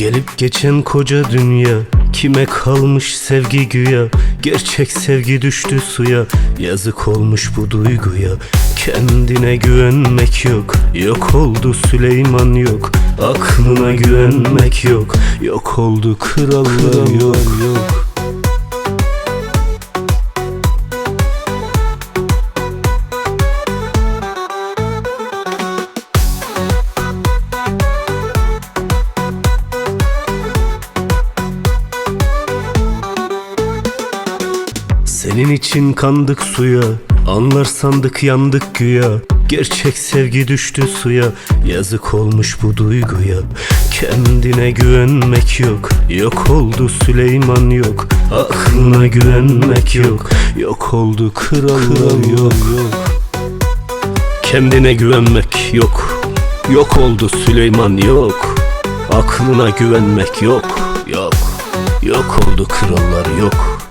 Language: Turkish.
Gelip geçen koca dünya Kime kalmış sevgi güya? Gerçek sevgi düştü suya Yazık olmuş bu duyguya. Kendine güvenmek yok Yok oldu Süleyman yok. Aklına güvenmek yok Yok oldu krallar yok. Yok Senin için kandık suya Anlar sandık yandık güya. Gerçek sevgi düştü suya Yazık olmuş bu duyguya. Kendine güvenmek yok Yok oldu Süleyman yok. Aklına güvenmek yok Yok oldu krallar yok. Kendine güvenmek yok Yok oldu Süleyman yok. Aklına güvenmek yok Yok. Yok oldu krallar yok